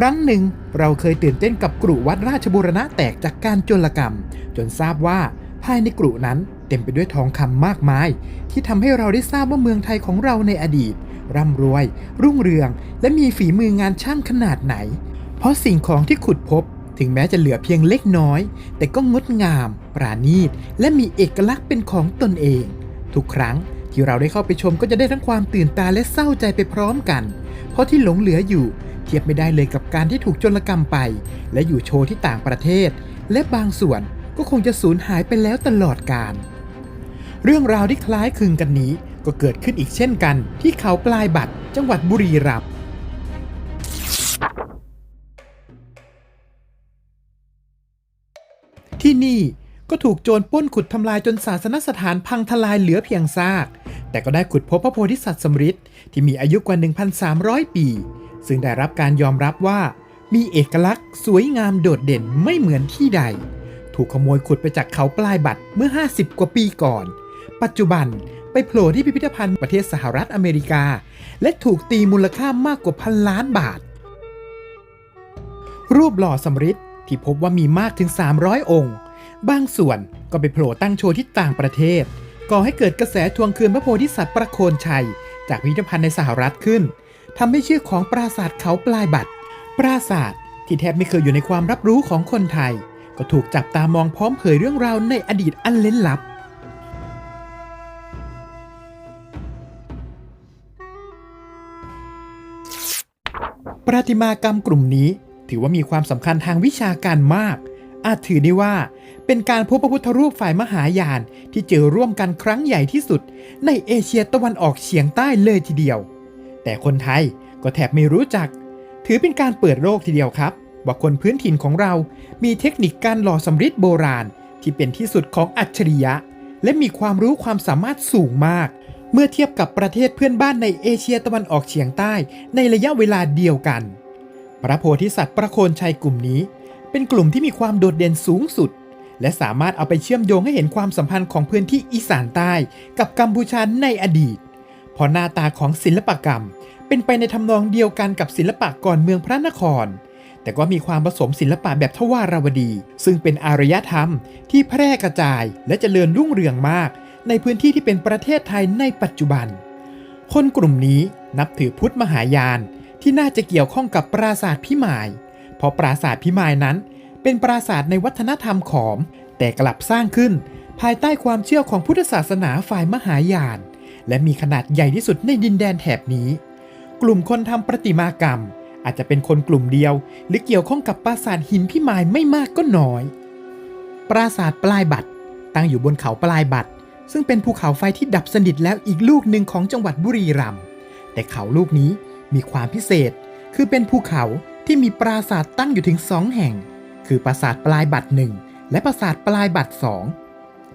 ครั้งหนึ่งเราเคยตื่นเต้นกับกรุวัดราชบูรณะแตกจากการโจลกรรม จนทราบว่าภายในกรุนั้นเต็มไปด้วยทองคำมากมาย ที่ทำให้เราได้ทราบว่าเมืองไทยของเราในอดีต ร่ำรวย รุ่งเรือง และมีฝีมืองานช่างขนาดไหน เพราะสิ่งของที่ขุดพบถึงแม้จะเหลือเพียงเล็กน้อย แต่ก็งดงาม ปราณีต และมีเอกลักษณ์เป็นของตนเอง ทุกครั้ง ที่เราได้เข้าไปชมก็จะได้ทั้งความตื่นตาและเศร้าใจไปพร้อมกัน เพราะที่หลงเหลืออยู่ เทียบไม่ได้เลยกับการที่ถูกจรกรรมไป และอยู่โชว์ที่ต่างประเทศ และบางส่วนก็คงจะสูญหายไปแล้วตลอดกาลเรื่องราวที่คล้ายคลึงกันนี้ก็เกิดขึ้นอีกเช่นกันที่เขาปลายบัตรจังหวัดบุรีรัมย์ที่นี่ ก็ถูกโจรป้นขุดทำลายจนศาสนสถานพังทลายเหลือเพียงซาก แต่ก็ได้ขุดพบพระโพธิสัตว์สมฤทธิ์ที่มีอายุกว่า 1,300 ปี ซึ่งได้รับการยอมรับว่า มีเอกลักษณ์สวยงามโดดเด่นไม่เหมือนที่ใด ถูกขโมยขุดไปจากเขาปลายบัตรเมื่อ 50 กว่าปีก่อน ปัจจุบันไปโผล่ที่พิพิธภัณฑ์ประเทศสหรัฐอเมริกา และถูกตีมูลค่ามากกว่าพันล้านบาท รูปหล่อสำริดที่พบว่ามีมากถึง 300 องค์ บางส่วนก็ไปโผล่ตั้งโชว์ที่ต่างประเทศ ก่อให้เกิดกระแสทวงคืนพระโพธิสัตว์ประโคนชัย จากพิพิธภัณฑ์ในสหรัฐขึ้นทำให้ชื่อของปราสาทเขาปลายบัตรปราสาทที่แทบไม่เคยอยู่ในความรับรู้ของคนไทย ก็ถูกจับตามองพร้อมเผยเรื่องราวในอดีตอันเล้นลับประติมากรรมกลุ่มนี้ถือว่ามีความสำคัญทางวิชาการมาก อาจถือได้ว่า เป็นการพบพระพุทธรูปฝ่ายมหายานที่เจอร่วมกันครั้งใหญ่ที่สุด ในเอเชียตะวันออกเฉียงใต้เลยทีเดียว แต่คนไทยก็แทบไม่รู้จัก ถือเป็นการเปิดโลกทีเดียวครับ ว่าคนพื้นถิ่นของเรา มีเทคนิคการหล่อสำริดโบราณ ที่เป็นที่สุดของอัจฉริยะ และมีความรู้ความสามารถสูงมากเมื่อเทียบกับประเทศเพื่อนบ้านในเอเชียตะวันออกเฉียงใต้ในระยะเวลาเดียวกัน พระโพธิสัตว์ประโคนชัยกลุ่มนี้ เป็นกลุ่มที่มีความโดดเด่นสูงสุด และสามารถเอาไปเชื่อมโยงให้เห็นความสัมพันธ์ของพื้นที่อีสานใต้ กับกัมพูชาในอดีต เพราะหน้าตาของศิลปกรรม เป็นไปในทำนองเดียวกันกับศิลปะก่อนเมืองพระนคร แต่ก็มีความผสมศิลปะแบบทวารวดี ซึ่งเป็นอารยธรรมที่แพร่กระจายและเจริญรุ่งเรืองมาก ในพื้นที่ที่เป็นประเทศไทยในปัจจุบัน คนกลุ่มนี้นับถือพุทธมหายานที่น่าจะเกี่ยวข้องกับปราสาทพิมาย เพราะปราสาทพิมายนั้น เป็นปราสาทในวัฒนธรรมขอม แต่กลับสร้างขึ้น ภายใต้ความเชื่อของพุทธศาสนาฝ่ายมหายาน และมีขนาดใหญ่ที่สุดในดินแดนแถบนี้ กลุ่มคนทำประติมากรรม อาจจะเป็นคนกลุ่มเดียว หรือเกี่ยวข้องกับปราสาทหินพิมายไม่มากก็น้อย ปราสาทปลายบัตรตั้งอยู่บนเขาปลายบัตรซึ่งเป็นภูเขาไฟที่ดับสนิทแล้วอีกลูกหนึ่งของจังหวัดบุรีรัมย์แต่เขาลูกนี้มีความพิเศษ คือเป็นภูเขา ที่มีปราสาทตั้งอยู่ถึงสองแห่ง คือปราสาทปลายบัตรหนึ่งและปราสาทปลายบัตรสอง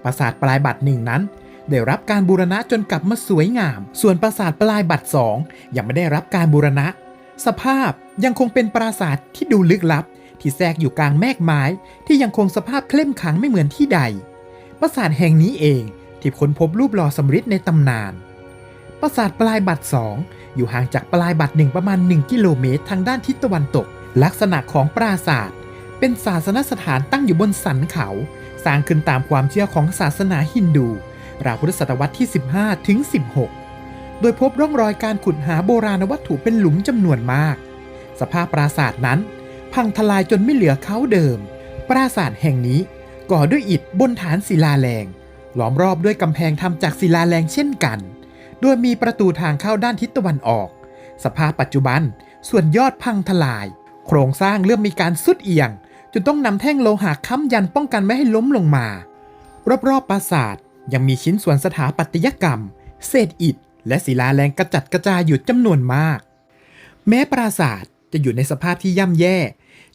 ปราสาทปลายบัตรหนึ่งนั้น ได้รับการบูรณะจนกลับมาสวยงาม ส่วนปราสาทปลายบัตรสองยังไม่ได้รับการบูรณะ สภาพยังคงเป็นปราสาทที่ดูลึกลับ ที่แทรกอยู่กลางแมกไม้ที่ยังคงสภาพเคล่มขังไม่เหมือนที่ใด ปราสาทแห่งนี้เองที่ค้นพบรูปหล่อสำริดในตำนาน ปราสาทปลายบัตรสอง อยู่ห่างจากปลายบัตรหนึ่งประมาณ 1 กิโลเมตรทางด้านทิศตะวันตก ลักษณะของปราสาทเป็นศาสนสถานตั้งอยู่บนสันเขา สร้างขึ้นตามความเชื่อของศาสนาฮินดู ราวพุทธศตวรรษที่ 15 ถึง 16 โดยพบร่องรอยการขุดหาโบราณวัตถุเป็นหลุมจำนวนมาก สภาพปราสาทนั้น พังทลายจนไม่เหลือเขาเดิม ปราสาทแห่งนี้ก่อด้วยอิฐบนฐานศิลาแรง ล้อมรอบด้วยกำแพงทำจากศิลาแรงเช่นกัน โดยมีประตูทางเข้าด้านทิศตะวันออก สภาพปัจจุบันส่วนยอดพังทลาย โครงสร้างเริ่มมีการสุดเอียงจนต้องนำแท่งโลหะค้ำยันป้องกันไม่ให้ล้มลงมา รอบๆปราสาทยังมีชิ้นส่วนสถาปัตยกรรม เศษอิฐ และศิลาแรงกระจัดกระจายอยู่จำนวนมาก แม้ปราสาทจะอยู่ในสภาพที่ย่ำแย่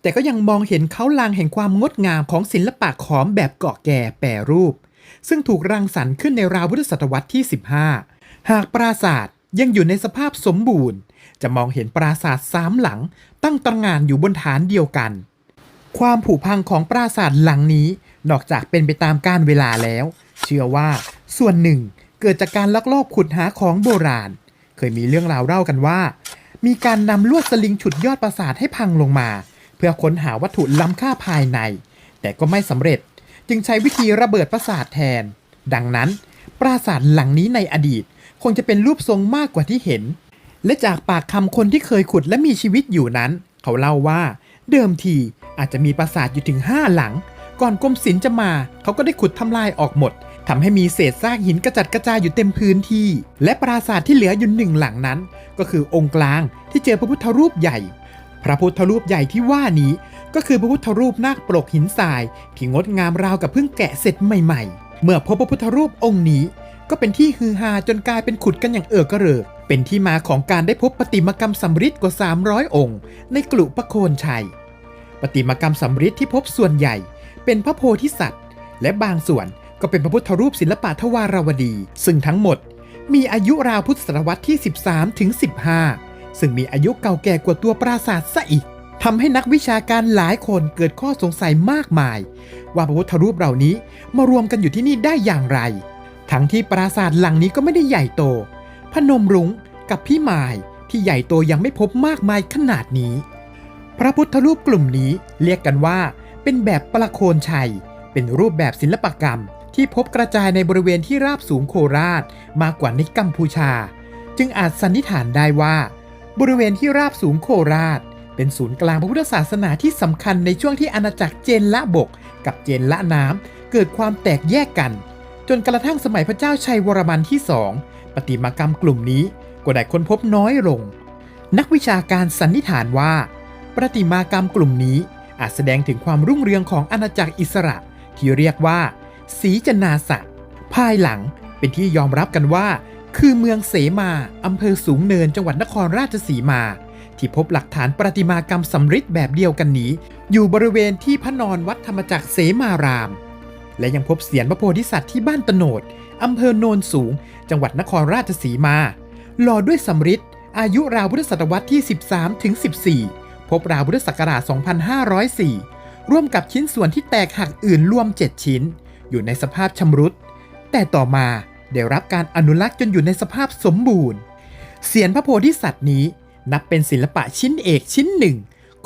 แต่ก็ยังมองเห็นเขาลางแห่งความงดงามของศิลปะขอมแบบเกาะแก่แปรรูป ซึ่งถูกรังสรรค์ขึ้นในราวพุทธศตวรรษที่ 15 หากปราสาทยังอยู่ในสภาพสมบูรณ์ จะมองเห็นปราสาทสามหลังตั้งตระงานอยู่บนฐานเดียวกัน ความผุพังของปราสาทหลังนี้นอกจากเป็นไปตามกาลเวลาแล้ว เชื่อว่าส่วนหนึ่งเกิดจากการลักลอบขุดหาของโบราณ เคยมีเรื่องราวเล่ากันว่า มีการนำลวดสลิงฉุดยอดปราสาทให้พังลงมา เพื่อค้นหาวัตถุล้ำค่าภายใน แต่ก็ไม่สำเร็จ จึงใช้วิธีระเบิดปราสาทแทน ดังนั้น ปราสาทหลังนี้ในอดีต งจะเป็นรูปทรงมากกว่าที่เห็น และจากปากคำคนที่เคยขุดและมีชีวิตอยู่นั้น เขาเล่าว่า เดิมทีอาจจะมีปราสาทอยู่ถึง 5 หลัง ก่อนกรมศิลป์จะมา เขาก็ได้ขุดทำลายออกหมดทำให้มีเศษซากหินกระจัดกระจายอยู่เต็มพื้นที่ และปราสาทที่เหลืออยู่หนึ่งหลังนั้น ก็คือองค์กลางที่เจอพระพุทธรูปใหญ่ พระพุทธรูปใหญ่ที่ว่านี้ ก็คือพระพุทธรูปนาคปลกหินทราย ที่งดงามราวกับเพิ่งแกะเสร็จใหม่ ๆ เมื่อพบพระพุทธรูปองค์นี้ ก็เป็นที่ฮือฮาจนกลายเป็นขุดกันอย่างเอิกกระเริก เป็นที่มาของการได้พบประติมากรรมสำริดกว่า 300 องค์ ในกลุประโคนชัยประติมากรรมสำริดที่พบส่วนใหญ่ เป็นพระโพธิสัตว์ และบางส่วนก็เป็นพระพุทธรูปศิลปะทวารวดี ซึ่งทั้งหมด มีอายุราวพุทธศตวรรษที่ 13ถึง15 ซึ่งมีอายุเก่าแก่กว่าตัวปราสาทซะอีกทำให้นักวิชาการหลายคนเกิดข้อสงสัยมากมาย ว่าพระพุทธรูปเหล่านี้มารวมกันอยู่ที่นี่ได้อย่างไร ทั้งที่ปราสาทหลังนี้ก็ไม่ได้ใหญ่โต พนมรุ้งกับพี่มายที่ใหญ่โตยังไม่พบมากมายขนาดนี้ พระพุทธรูปกลุ่มนี้เรียกกันว่าเป็นแบบประโคนชัย เป็นรูปแบบศิลปกรรมที่พบกระจายในบริเวณที่ราบสูงโคราชมากกว่าในกัมพูชา จึงอาจสันนิษฐานได้ว่า บริเวณที่ราบสูงโคราช เป็นศูนย์กลางพระพุทธศาสนาที่สำคัญในช่วงที่อาณาจักรเจนละบก กับเจนละน้ำเกิดความแตกแยกกัน จนกระทั่งสมัยพระเจ้าชัยวรมันที่สองปฏิมากรรมกลุ่มนี้ก็ได้ค้นพบน้อยลง นักวิชาการสันนิษฐานว่า ประติมากรรมกลุ่มนี้อาจแสดงถึงความรุ่งเรืองของอาณาจักรอิสระที่เรียกว่าศรีจนาสะภายหลังเป็นที่ยอมรับกันว่า คือเมืองเสมาอำเภอสูงเนินจังหวัดนครราชสีมา ที่พบหลักฐานประติมากรรมสำริดแบบเดียวกันนี้ อยู่บริเวณที่พระนอนวัดธรรมจักรเสมาราม และยังพบเสียนพระโพธิสัตว์ที่บ้านตโนดอำเภอโนนสูง จังหวัดนครราชสีมา หล่อด้วยสำริดอายุราวพุทธศตวรรษที่ 13ถึง14 พบราวพุทธศักราช 2504 ร่วมกับชิ้นส่วนที่แตกหักอื่นรวม 7 ชิ้น อยู่ในสภาพชำรุด แต่ต่อมาได้รับการอนุรักษ์จนอยู่ในสภาพสมบูรณ์ เสียนพระโพธิสัตว์นี้นับเป็นศิลปะชิ้นเอกชิ้นหนึ่ง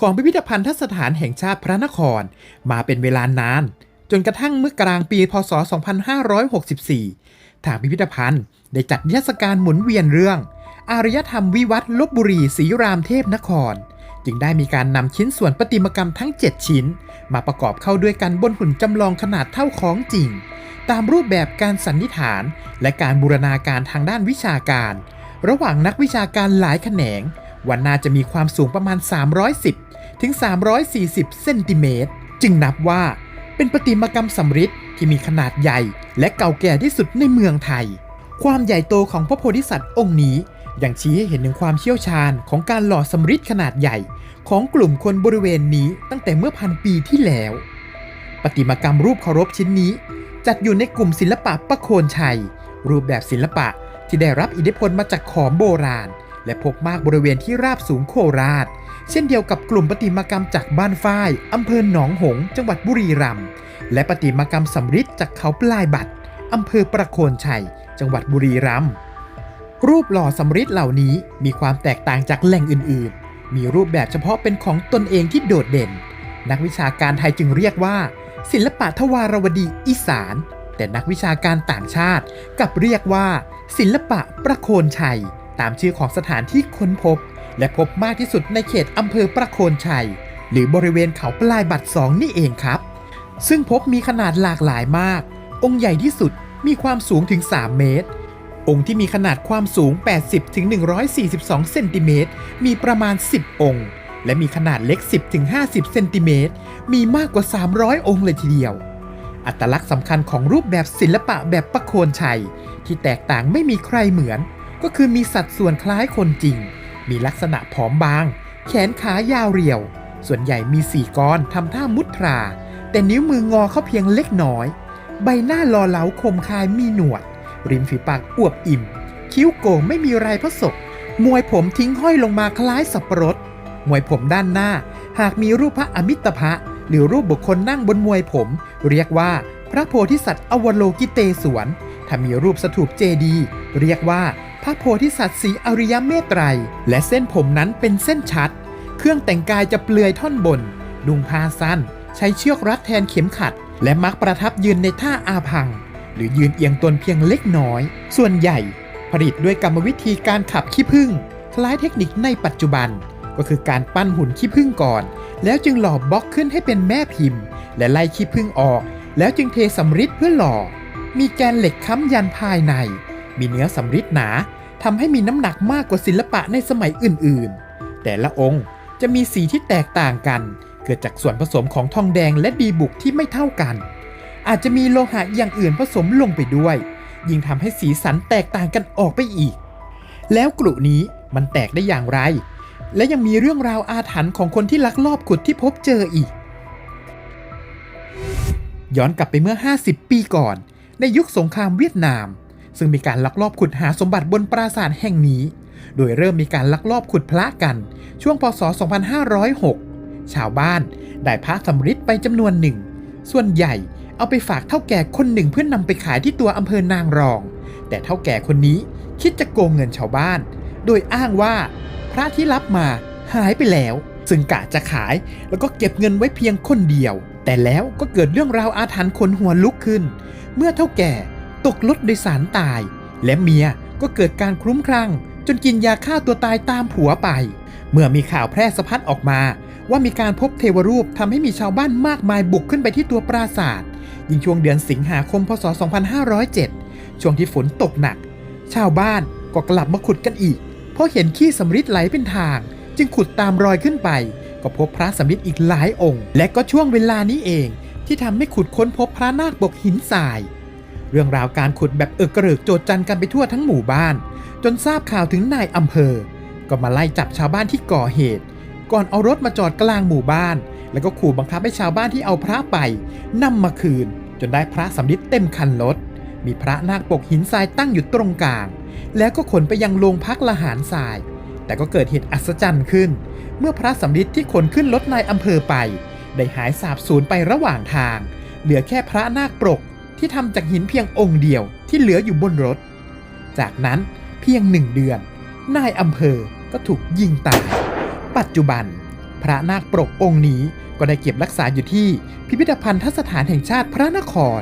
ของพิพิธภัณฑสถานแห่งชาติพระนคร มาเป็นเวลานาน จนกระทั่งเมื่อกลางปีพศ 2564 ทางพิพิธภัณฑ์ได้จัดนิทรรศการหมุนเวียนเรื่อง อารยธรรมวิวัฒน์ลบบุรีศรีรามเทพนคร จึงได้มีการนำชิ้นส่วนประติมากรรมทั้ง 7 ชิ้น มาประกอบเข้าด้วยกันบนหุ่นจำลองขนาดเท่าของจริง ตามรูปแบบการสันนิษฐานและการบูรณาการทางด้านวิชาการ ระหว่างนักวิชาการหลายแขนงว่าน่าจะมีความสูงประมาณ 310 ถึง 340 เซนติเมตร จึงนับว่า เป็นประติมากรรมสำริดที่มีขนาดใหญ่ และเก่าแก่ที่สุดในเมืองไทย ความใหญ่โตของพระโพธิสัตว์องค์นี้ยังชี้ให้เห็นถึงความเชี่ยวชาญของการหล่อสำริดขนาดใหญ่ ของกลุ่มคนบริเวณนี้ตั้งแต่เมื่อพันปีที่แล้ว ประติมากรรมรูปเคารพชิ้นนี้ จัดอยู่ในกลุ่มศิลปะประโคนชัย รูปแบบศิลปะที่ได้รับอิทธิพลมาจากขอมโบราณ และพบมากบริเวณที่ราบสูงโคราช เช่นเดียวกับกลุ่มประติมากรรมจากบ้านฝ้ายอำเภอหนองหงส์จังหวัดบุรีรัมย์และประติมากรรมสำริดจากเขาปลายบัตรอำเภอประโคนชัย จังหวัดบุรีรัมย์รูปหล่อสำริดเหล่านี้มีความแตกต่างจากแหล่งอื่น ๆ มีรูปแบบเฉพาะเป็นของตนเองที่โดดเด่น นักวิชาการไทยจึงเรียกว่า ศิลปะทวารวดีอีสาน แต่นักวิชาการต่างชาติกลับเรียกว่า ศิลปะประโคนชัย ตามชื่อของสถานที่ค้นพบ และพบมากที่สุดในเขตอำเภอประโคนชัย หรือบริเวณเขาปลายบัตรสองนี่เองครับ ซึ่งพบมีขนาดหลากหลายมาก องค์ใหญ่ที่สุดมีความสูงถึง 3 เมตร องค์ที่มีขนาดความสูง 80ถึง142 เซนติเมตร มีประมาณ 10 องค์ และมีขนาดเล็ก 10ถึง50 เซนติเมตร มีมากกว่า 300 องค์เลยทีเดียว อัตลักษณ์สำคัญของรูปแบบศิลปะแบบประโคนชัย ที่แตกต่างไม่มีใครเหมือน ก็คือมีสัดส่วนคล้ายคนจริง มีลักษณะผอมบาง แขนขายาวเรียว ส่วนใหญ่มีสี่ก้อนทำท่ามุตรา แต่นิ้วมืองอเข้าเพียงเล็กน้อย ใบหน้าหล่อเหลาคมคายมีหนวด ริมฝีปากอวบอิ่ม คิ้วโก่งไม่มีไรพระศกมวยผมทิ้งห้อยลงมาคล้ายสับปะรดมวยผมด้านหน้า หากมีรูปพระอมิตภะหรือรูปบุคคลนั่งบนมวยผม เรียกว่าพระโพธิสัตว์อวโลกิเตศวน ถ้ามีรูปสถูปเจดี เรียกว่า ระระโพธิสัตว์สีอริยเมตไตร และเส้นผมนั้นเป็นเส้นชัด เครื่องแต่งกายจะเปลือยท่อนบน ดุงผ้าสั้น ใช้เชือกรัดแทนเข็มขัด และมักประทับยืนในท่าอาพัง หรือยืนเอียงตนเพียงเล็กน้อย ส่วนใหญ่ ผลิตด้วยกรรมวิธีการขับขี้ผึ้งคล้ายเทคนิคในปัจจุบัน ก็คือการปั้นหุ่นขี้ผึ้งก่อน แล้วจึงหล่อบล็อกขึ้นให้เป็นแม่พิมพ์ และไล่ขี้ผึ้งออก แล้วจึงเทสำริดเพื่อหล่อมีแกนเหล็กค้ำยันภายใน มีเนื้อสำริดหนา ทำให้มีน้ำหนักมากกว่าศิลปะในสมัยอื่นๆ แต่ละองค์จะมีสีที่แตกต่างกัน เกิดจากส่วนผสมของทองแดงและดีบุกที่ไม่เท่ากัน อาจจะมีโลหะอย่างอื่นผสมลงไปด้วย ยิ่งทำให้สีสันแตกต่างกันออกไปอีก แล้วกลุ่นี้มันแตกได้อย่างไร และยังมีเรื่องราวอาถรรพ์ของคนที่ลักลอบขุดที่พบเจออีก ย้อนกลับไปเมื่อ 50 ปีก่อน ในยุคสงครามเวียดนาม ซึ่งมีการลักลอบขุดหาสมบัติบนปราสาทแห่งนี้ โดยเริ่มมีการลักลอบขุดพระกัน ช่วงพศ 2506 ชาวบ้านได้พระสำริดไปจำนวนหนึ่ง ส่วนใหญ่เอาไปฝากเท่าแก่คนหนึ่งเพื่อนนำไปขายที่ตัวอำเภอนางรอง แต่เท่าแก่คนนี้คิดจะโกงเงินชาวบ้าน โดยอ้างว่า พระที่รับมาหายไปแล้ว ซึ่งกะจะขายแล้วก็เก็บเงินไว้เพียงคนเดียว แต่แล้วก็เกิดเรื่องราวอาถรรพ์ขนหัวลุกขึ้น เมื่อเท่าแก่ ตกรถโดยสารตาย และเมียก็เกิดการคลุ้มคลั่ง จนกินยาฆ่าตัวตายตามผัวไป เมื่อมีข่าวแพร่สะพัดออกมา ว่ามีการพบเทวรูปทำให้มีชาวบ้านมากมายบุกขึ้นไปที่ตัวปราสาทยิ่งช่วงเดือนสิงหาคมพศ 2507 ช่วงที่ฝนตกหนัก ชาวบ้านก็กลับมาขุดกันอีก เพราะเห็นขี้สำริดไหลเป็นทาง จึงขุดตามรอยขึ้นไป ก็พบพระสำริดอีกหลายองค์ และก็ช่วงเวลานี้เอง ที่ทำให้ขุดค้นพบพระนาคปกหินทราย เรื่องราวการขุดแบบเอิกกระเริกโจดจันกันไปทั่วทั้งหมู่บ้าน จนทราบข่าวถึงนายอำเภอ ก็มาไล่จับชาวบ้านที่ก่อเหตุ ก่อนเอารถมาจอดกลางหมู่บ้าน แล้วก็ขู่บังคับให้ชาวบ้านที่เอาพระไปนำมาคืน จนได้พระสำริดเต็มคันรถมีพระนาคปกหินทรายตั้งอยู่ตรงกลาง แล้วก็ขนไปยังโรงพักละหารทราย แต่ก็เกิดเหตุอัศจรรย์ขึ้น เมื่อพระสำริดที่ขนขึ้นรถนายอำเภอไป ได้หายสาบสูญไประหว่างทาง เหลือแค่พระนาคปก ที่ทำจากหินเพียงองค์เดียวที่เหลืออยู่บนรถ จากนั้นเพียงหนึ่งเดือน นายอำเภอก็ถูกยิงตาย ปัจจุบัน พระนาคปรกองค์นี้ก็ได้เก็บรักษาอยู่ที่พิพิธภัณฑสถานแห่งชาติพระนคร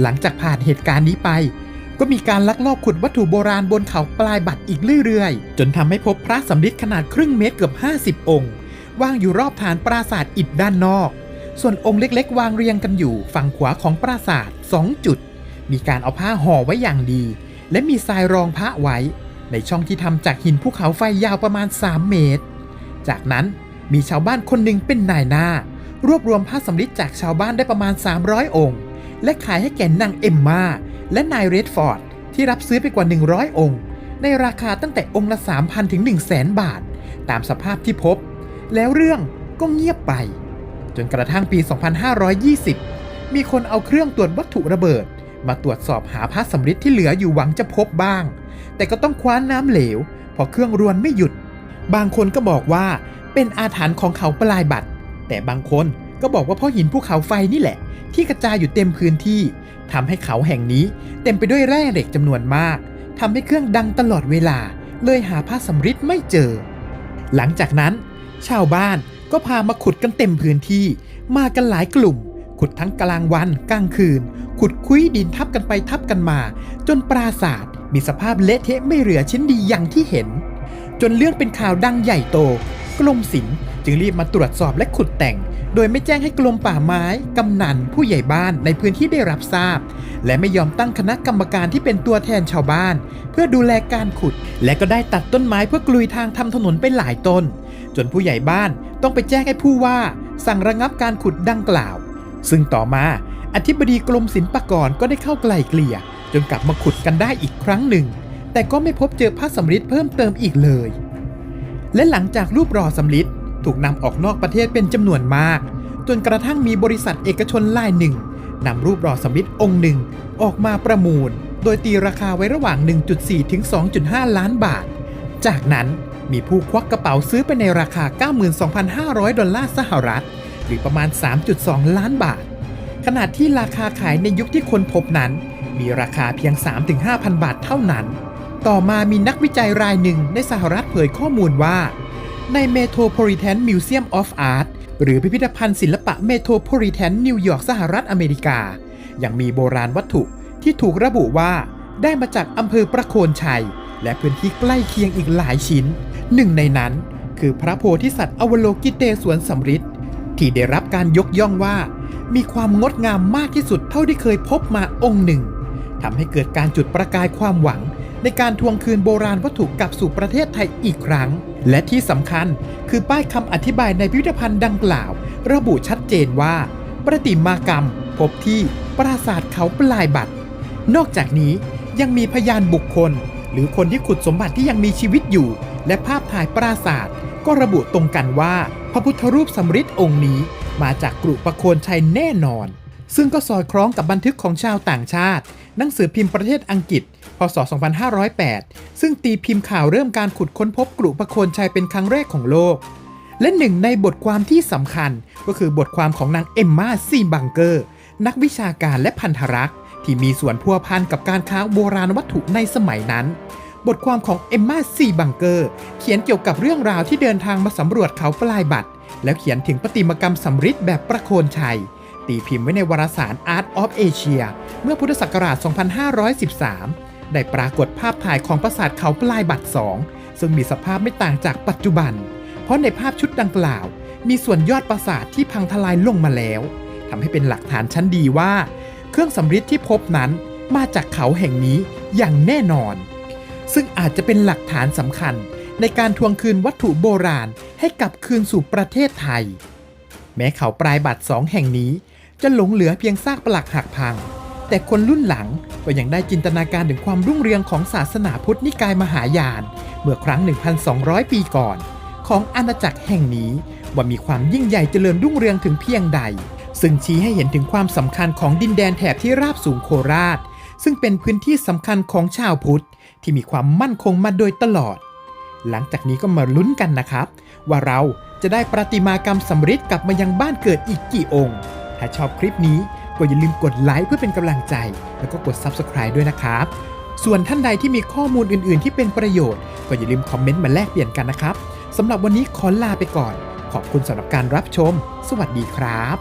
หลังจากผ่านเหตุการณ์นี้ไป ก็มีการลักลอบขุดวัตถุโบราณบนเขาปลายบัตรอีกเรื่อยๆ จนทำให้พบพระสำริดขนาดครึ่งเมตรเกือบ 50 องค์วางอยู่รอบฐานปราสาทอิฐด้านนอก ส่วนองค์เล็กๆ วางเรียงกันอยู่ฝั่งขวาของปราสาท2จุด มีการเอาผ้าห่อไว้อย่างดี และมีทรายรองพระไว้ ในช่องที่ทำจากหินภูเขาไฟยาวประมาณ 3 เมตร จากนั้นมีชาวบ้านคนหนึ่งเป็นนายหน้า รวบรวมพระสำริดจากชาวบ้านได้ประมาณ 300 องค์ และขายให้แก่นางเอมมาและนายเรดฟอร์ดที่รับซื้อไปกว่า 100 องค์ ในราคาตั้งแต่องค์ละ 3,000 ถึง 1,000 0 บาท ตามสภาพที่พบ แล้วเรื่องก็เงียบไป จนกระทั่งปี 2520 มีคนเอาเครื่องตรวจวัตถุระเบิด มาตรวจสอบหาพระสำริดที่เหลืออยู่หวังจะพบบ้าง แต่ก็ต้องคว้านน้ำเหลวเพราะเครื่องรวนไม่หยุด บางคนก็บอกว่าเป็นอาถรรพ์ของเขาปลายบัตรแต่บางคนก็บอกว่าเพราะหินภูเขาไฟนี่แหละ ที่กระจายอยู่เต็มพื้นที่ทำให้เขาแห่งนี้เต็มไปด้วยแร่เหล็กจำนวนมากทำให้เครื่องดังตลอดเวลา เลยหาพระสำริดไม่เจอ หลังจากนั้น ชาวบ้าน ก็พามาขุดกันเต็มพื้นที่ มากันหลายกลุ่ม ขุดทั้งกลางวันกลางคืน ขุดคุยดินทับกันไปทับกันมา จนปราศาสตร์มีสภาพเละเทะไม่เหลือชิ้นดีอย่างที่เห็น จนเรื่องเป็นข่าวดังใหญ่โต กรมศิลป์จึงรีบมาตรวจสอบและขุดแต่ง โดยไม่แจ้งให้กรมป่าไม้ กำนัน ผู้ใหญ่บ้านในพื้นที่ได้รับทราบ และไม่ยอมตั้งคณะกรรมการที่เป็นตัวแทนชาวบ้าน เพื่อดูแลการขุด และก็ได้ตัดต้นไม้เพื่อกลุยทางทำถนนไปหลายต้น จนผู้ใหญ่บ้านต้องไปแจ้งให้ผู้ว่าสั่งระงับการขุดดังกล่าว ซึ่งต่อมาอธิบดีกรมศิลปากรก็ได้เข้าไกลเกลี่ย จนกลับมาขุดกันได้อีกครั้งหนึ่ง แต่ก็ไม่พบเจอพระสำริดเพิ่มเติมอีกเลย และหลังจากรูปรอสำริดถูกนำออกนอกประเทศเป็นจำนวนมาก จนกระทั่งมีบริษัทเอกชนรายหนึ่งนำรูปรอสำริดองค์หนึ่งออกมาประมูล โดยตีราคาไว้ระหว่าง 1.4 ถึง 2.5 ล้านบาท จากนั้น มีผู้ควักกระเป๋าซื้อไปในราคา 92,500 ดอลลาร์สหรัฐ หรือประมาณ 3.2 ล้านบาท ขณะที่ราคาขายในยุคที่คนพบนั้น มีราคาเพียง 3-5,000 บาทเท่านั้น ต่อมามีนักวิจัยรายหนึ่งในสหรัฐเผยข้อมูลว่า ใน Metropolitan Museum of Art หรือพิพิธภัณฑ์ศิลปะ Metropolitan นิวยอร์กสหรัฐอเมริกา ยังมีโบราณวัตถุที่ถูกระบุว่าได้มาจากอำเภอประโคนชัย และพื้นที่ใกล้เคียงอีกหลายชิ้น หนึ่งในนั้นคือพระโพธิสัตว์อวโลกิเตสวนสำริดที่ได้รับการยกย่องว่า มีความงดงามมากที่สุดเท่าที่เคยพบมาองค์หนึ่งทำให้เกิดการจุดประกายความหวัง ในการทวงคืนโบราณวัตถุกลับสู่ประเทศไทยอีกครั้ง และที่สำคัญคือป้ายคำอธิบายในพิพิธภัณฑ์ดังกล่าว ระบุชัดเจนว่า ประติมากรรม พบที่ปราสาทเขาปลายบัตรนอกจากนี้ยังมีพยานบุคคล หรือคนที่ขุดสมบัติที่ยังมีชีวิตอยู่ และภาพถ่ายปราสาทก็ระบุตรงกันว่า พระพุทธรูปสำริดองค์นี้ มาจากกรุประโคนชัยแน่นอน ซึ่งก็สอดคล้องกับบันทึกของชาวต่างชาติ หนังสือพิมพ์ประเทศอังกฤษ พศ 2508 ซึ่งตีพิมพ์ข่าวเริ่มการขุดค้นพบกรุประโคนชัยเป็นครั้งแรกของโลก และหนึ่งในบทความที่สำคัญก็คือบทความของนางเอมมาซีบังเกอร์นักวิชาการและพันธรักษ์ ที่มีส่วนพัวพันกับการค้าโบราณวัตถุในสมัยนั้น บทความของเอมมาซีบังเกอร์เขียนเกี่ยวกับเรื่องราวที่เดินทางมาสำรวจเขาปลายบัตรแล้วเขียนถึงประติมากรรมสำริดแบบประโคนชัย ตีพิมพ์ไว้ในวารสาร Art of Asia เมื่อพุทธศักราช 2513 ได้ปรากฏภาพถ่ายของปราสาทเขาปลายบัตรสองซึ่งมีสภาพไม่ต่างจากปัจจุบัน เพราะในภาพชุดดังกล่าว มีส่วนยอดปราสาทที่พังทลายลงมาแล้วทำให้เป็นหลักฐานชั้นดีว่า เครื่องสำริดที่พบนั้นมาจากเขาแห่งนี้อย่างแน่นอน ซึ่งอาจจะเป็นหลักฐานสำคัญในการทวงคืนวัตถุโบราณให้กลับคืนสู่ประเทศไทย แม้เขาปลายบัตรสองแห่งนี้ จะหลงเหลือเพียงซากปลักหักพัง แต่คนรุ่นหลังก็ยังได้จินตนาการถึงความรุ่งเรืองของศาสนาพุทธนิกายมหายาน เมื่อครั้ง 1,200 ปีก่อน ของอาณาจักรแห่งนี้ว่ามีความยิ่งใหญ่เจริญรุ่งเรืองถึงเพียงใด ซึ่งชี้ให้เห็นถึงความสำคัญของดินแดนแถบที่ราบสูงโคราช ซึ่งเป็นพื้นที่สำคัญของชาวพุทธ ที่มีความมั่นคงมาโดยตลอด หลังจากนี้ก็มาลุ้นกันนะครับ ว่าเราจะได้ประติมากรรมสำริดกลับมายังบ้านเกิดอีกกี่องค์ ถ้าชอบคลิปนี้ก็อย่าลืมกดไลค์เพื่อเป็นกำลังใจ แล้วก็กด Subscribe ด้วยนะครับ ส่วนท่านใดที่มีข้อมูลอื่น ๆ ที่เป็นประโยชน์ ก็อย่าลืมคอมเมนต์มาแลกเปลี่ยนกันนะครับสำหรับวันนี้ขอลาไปก่อน ขอบคุณสำหรับการรับชม สวัสดีครับ